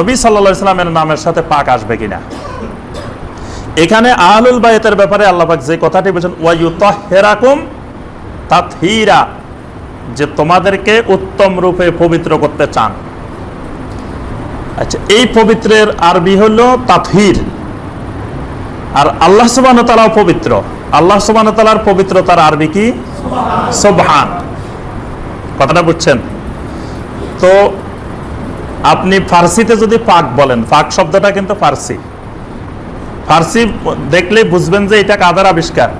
নবী সাল্লা ইসলামের নামের সাথে পাক আসবে কিনা। এখানে আহলুল বায়তের ব্যাপারে আল্লাপাক যে কথাটি বলছেন ওয়াইউত হেরাকুম তাথিরা যে তোমাদেরকে উত্তম রূপে পবিত্র করতে চান। আচ্ছা এই পবিত্রের আরবি হলো তাথহির আর আল্লাহ সুবান তালাও পবিত্র। আল্লাহ সুবান তালার পবিত্রতার আরবি কি? সোবহান। কথাটা বুঝছেন? তো আপনি ফার্সিতে যদি পাক বলেন, পাক শব্দটা কিন্তু ফার্সি। ফার্সি দেখলে বুঝবেন যে এটা কাদের আবিষ্কার?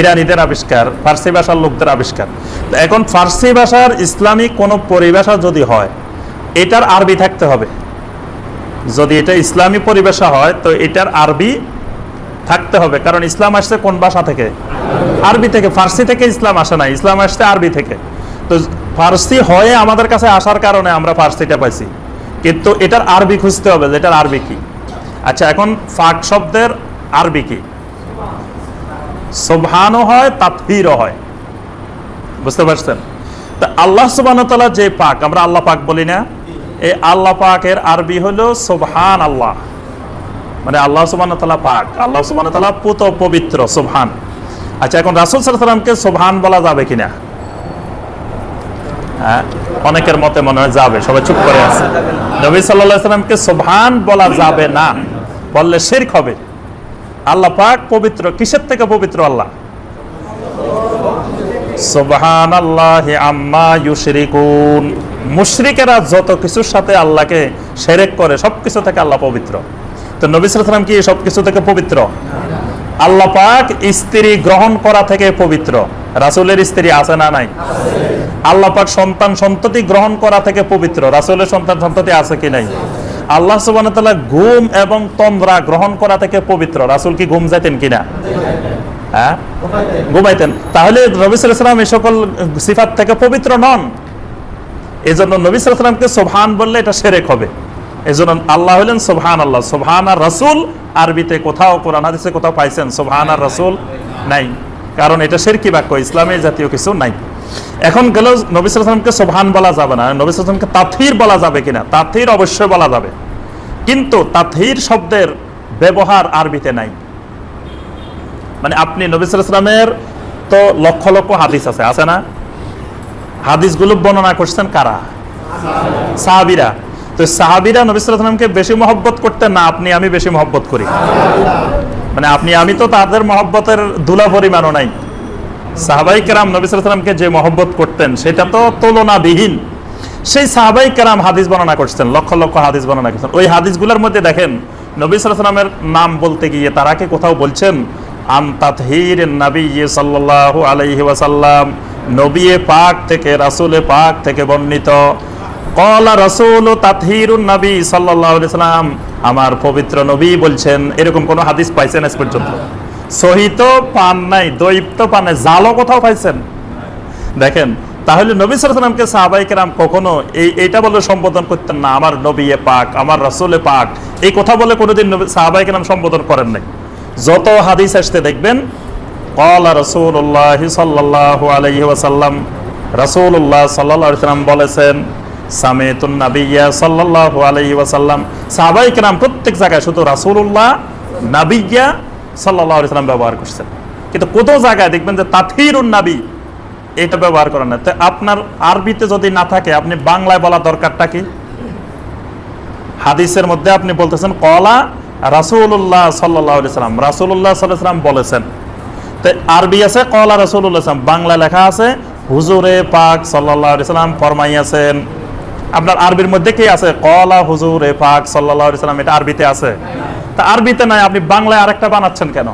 ইরানিদের আবিষ্কার, ফার্সি ভাষার লোকদের আবিষ্কার। এখন ফার্সি ভাষার ইসলামিক কোনো পরিভাষা যদি হয়, এটার আরবি থাকতে হবে। যদি এটা ইসলামী পরিভাষা হয়, তো এটার আরবি থাকতে হবে, কারণ ইসলাম আসছে কোন ভাষা থেকে? আরবি থেকে, ফার্সি থেকে ইসলাম আসে না ইসলাম আসছে আরবি থেকে। তো ফার্সি হয়ে আমাদের কাছে আসার কারণে আমরা ফার্সিটা পাইছি। কিন্তু এটার আরবি খুঁজতে হবে, যে এটার আরবি কি। আচ্ছা এখন ফাক শব্দের আরবি কি? সোভানও হয় তাৎফিরও হয়। বুঝতে পারছেন? তা আল্লাহ সুবান যে পাক, আমরা আল্লাহ পাক বলি না। এই আল্লাহ পাকের আরবি হলো সোবহান আল্লাহ মানে আল্লাহ সুবান পাক। আল্লাহ সুবান পুত পবিত্র সোবহান। আচ্ছা এখন রাসুল সাল্লামকে সোবহান বলা যাবে কিনা? অনেকের মতে মনে হয় যাবে, সবাই চুপ করে আছে। নবী সাল্লামকে সোবহান বলা যাবে না, বললে শেরক হবে। আল্লাহ পাক পবিত্র, কিসের থেকে পবিত্র আল্লাহ? সোবহান আল্লাহ আম্মা ইউশরিকুন। মুশরিকেরা যত কিছুর সাথে আল্লাহকে সেরেক করে সব কিছু থেকে আল্লাহ পবিত্র। তো নবী সালাম কি সব কিছু থেকে পবিত্র? আল্লাহ পাক স্ত্রী গ্রহণ করা থেকে পবিত্র। রাসুলের স্ত্রী আছে না নাই? আল্লাহ পাক সন্তান সন্ততি গ্রহণ করা থেকে পবিত্র। রাসুলের সন্তান সন্ততি আছে কি নাই? আল্লাহ সুবান ঘুম এবং তন্দ্রা গ্রহণ করা থেকে পবিত্র। রাসুল কি ঘুম যাইতেন কিনা হ্যাঁ? ঘুমাইতেন। তাহলে নবী সালাম এই সকল সিফাত থেকে পবিত্র নন। এই জন্য নবী সালামকে সোভান বললে এটা সেরেক হবে। এই জন্য আল্লাহ হলেন সোভান আল্লাহ সোভান আর রাসুল আরবিতে কোথাও, কোরআন হাদিসে কোথাও পাইছেন সোভান আর রাসুল নাই। কারণ এটা শেরকি বাক্য, ইসলামে জাতীয় কিছু নাই। এখন গেল নবী সালামকে সোভান বলা যাবে না, নবী সালামকে তাথির বলা যাবে কিনা? তাথির অবশ্যই বলা যাবে। কিন্তু তাথির শব্দের ব্যবহার আরবিতে নাই। মানে আপনি নবী সালামের তো লক্ষ লক্ষ হাদিস আছে আছে না? হাদিসগুলো বর্ণনা করছেন কারা? সাহাবিরা। তো সাহাবিরা নবী সালামকে বেশি মহব্বত করতেন না, আপনি, আমি বেশি মহব্বত করি। মানে আপনি, আমি তো তাদের মহব্বতের ধুলা পরিমাণও নাই। সাহাবাই কেরাম নবী সালামকে যে মহব্বত করতেন, সেটা তো তুলনাবিহীন। সেই সাহাবাই কেরাম হাদিস বর্ণনা করছেন, লক্ষ লক্ষ হাদিস বর্ণনা করছেন। ওই হাদিসগুলোর মধ্যে দেখেন, নবী সালামের নাম বলতে গিয়ে তারা কি কোথাও বলছেন, আন নবী আলাইহি ওয়াসাল্লাম, নবী পাক থেকে, রাসূলে পাক থেকে বর্ণিত। কলা রসুল নবী আমার পবিত্র নবী বলছেন, এরকম কোন হাদিস পাইছেন আজ পর্যন্ত? সহিত পান নাই দৈপ্ত পান জালও কোথাও পাইছেন? দেখেন, তাহলে নবী সালামকে সাহাবাই কেরাম কখনো এই এইটা বলে সম্বোধন করতেন না, আমার নবী এ পাক, আমার রাসূলে পাক। এই কথা বলে কোনোদিন সাহাবাই কেরাম সম্বোধন করেন নাই। যত হাদিস আসতে দেখবেন কলা রসুল্লাহ সাল্লাহ আলহি রসুল্লাহ সাল্লাহ সাল্লাম বলেছেন প্রত্যেক জায়গায় শুধু ব্যবহার করছেন। কিন্তু জায়গায় দেখবেন যে নাবি ব্যবহার আপনার আরবিতে যদি না থাকে, আপনি বাংলায় বলা দরকারটা কি? হাদিসের মধ্যে আপনি বলতেছেন, কলা রাসুল্লাহ সাল্লাহ সাল্লাম রাসুল্লাহ সাল্লাম বলেছেন। তো আরবি আছে, কলা রাসুল্লাহ বাংলা লেখা আছে, হুজুরে পাক সাল্লাহ সাল্লাম ফরমাইয়াছেন। আপনার আরবির মধ্যে কি আছে? কলা হুজুরে পাক সাল্লাহ সাল্লাম, এটা আরবিতে আছে। তা আরবিতে নাই, আপনি বাংলায় আরেকটা বানাচ্ছেন কেন?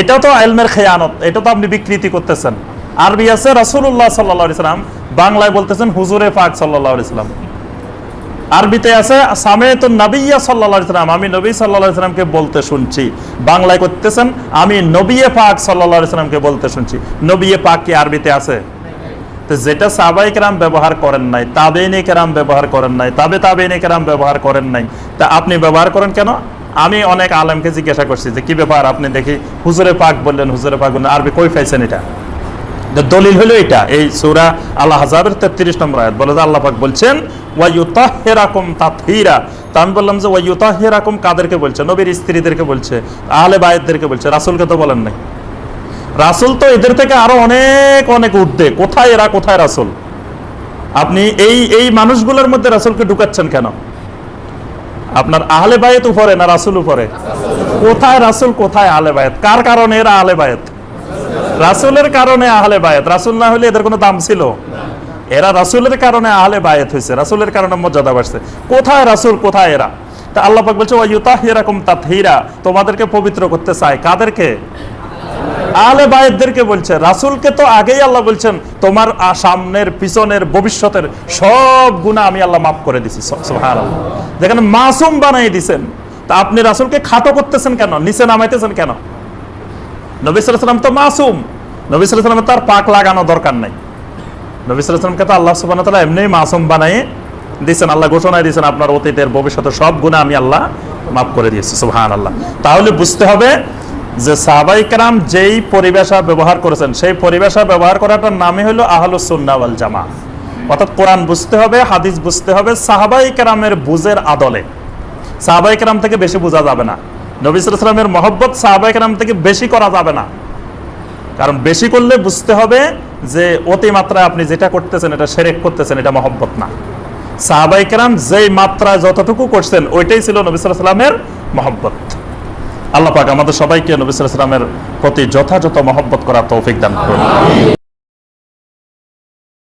এটাও তো আলমের খেয়ানত, এটা তো আপনি বিকৃতি করতেছেন। আরবি আছে রাসুল্লাহ সাল্লাহ সাল্লাম বাংলায় বলতেছেন হুজুরে পাক সাল্লাহ সাল্লাম। আরবিতে আছে সামেত নবিয়া সাল্লাহ সাল্লাম, আমি নবী সাল্লাহ সাল্লামকে বলতে শুনছি। বাংলায় করতেছেন, আমি নবিয়ে পাক সাল্লাহ সাল্লামকে বলতে শুনছি। নবিয়ে পাক কি আরবিতে আছে? তো যেটা সাবাই কেরাম ব্যবহার করেন নাই, তাবেইনে কেরাম ব্যবহার করেন নাই, তাবে তাবেইনে কেরাম ব্যবহার করেন নাই, তা আপনি ব্যবহার করেন কেন? আমি অনেক আলেমকে জিজ্ঞাসা করছি যে, কি ব্যাপার? আপনি দেখি হুজুরে পাক বললেন, হুজুরে পাক বললেন, আরবি কই পাইছেন এটা? দলিল হলো এটা, এই সূরা আল্লাহ হাজাবের তেত্রিশ নম্বর আয়াত, বলে আল্লাহ পাক বলছেন ওয়াইউতাহেরাকুম তাতহিরা। তা আমি বললাম যে ওয়াইউতাহেরাকুম কাদেরকে বলছে? নবীর স্ত্রীদেরকে বলছে, আহলে বায়েতদেরকে বলছে, রাসূলকে তো বলেন নাই। রাসূল তো এদের থেকে আরও অনেক অনেক ঊর্ধ্বে। কোথায় এরা, কোথায় রাসূল? আপনি এই এই মানুষগুলোর মধ্যে রাসূলকে ঢুকাচ্ছেন কেন? আপনার আহলে বায়েত উপরে না রাসূল উপরে? কোথায় রাসূল, কোথায় আহলে বায়েত কার কারণে এরা আহলে বায়েত রাসূলের কারণে আহলে বায়েত রাসুল না হলে এদের কোনো দাম ছিল? এরা রাসুলের কারণে আহলে বায়েত হয়েছে রাসূলের কারণে মর্যাদা বাড়ছে। কোথায় রাসূল, কোথায় এরা? তা আল্লাহ পাক বলছে ওয়ায়ুতাহিরাকুম তাতহীরা। তোমাদেরকে পবিত্র করতে চায়। কাদেরকে? আহলে বায়েতদেরকে বলছে, রাসূলকে তো আগেই আল্লাহ বলছেন, তোমার সামনের, পিছনের, ভবিষ্যতের সব গুনাহ আমি আল্লাহ মাফ করে দিছি, সু- সুবহানাল্লাহ। যেখানে মাসুম বানাই দিছেন, তা আপনি রাসূলকে খাটো করতেছেন কেন? নিচে নামাইতেছেন কেন? নবী সাল্লাল্লাহু তো মাসুম, নবী তার পাক লাগানো দরকার নাই। নবী সাল্লাল্লাহু তো আল্লাহ সুবহানাহু ওয়া তাআলা এমনিই মাসুম বানাই দিয়েছেন আল্লাহ ঘোষণায় দিয়েছেন আপনার অতীতের, ভবিষ্যতের সব গুনাহ আমি আল্লাহ মাফ করে দিয়েছি, সুবহানাল্লাহ। তাহলে বুঝতে হবে যে সাহাবাই কেরাম যেই পরিবেশা ব্যবহার করেছেন, সেই পরিবেশা ব্যবহার করাটার নামই হলো আহলুস সুন্নাহ ওয়াল জামা অর্থাৎ কোরআন বুঝতে হবে, হাদিস বুঝতে হবে, সাহাবাই কেরামের বুঝের আদলে। সাহাবাই কেরাম থেকে বেশি বোঝা যাবে না। নবী সাল্লাল্লাহু আলাইহি সাল্লামের মহব্বত সাহাবাই কেরাম থেকে বেশি করা যাবে না। কারণ বেশি করলে বুঝতে হবে যে অতিমাত্রায় আপনি যেটা করতেছেন, এটা সেরেক করতেছেন, এটা মহব্বত না। সাহাবাই কেরাম যেই মাত্রায় যতটুকু করছেন, ওইটাই ছিল নবী সাল্লাল্লাহু আলাইহি সাল্লামের মহব্বত। আল্লাহ পাক আমাদের সবাইকে নবী সাল্লামের প্রতি যথাযথ মহব্বত করা তৌফিক দান করুন।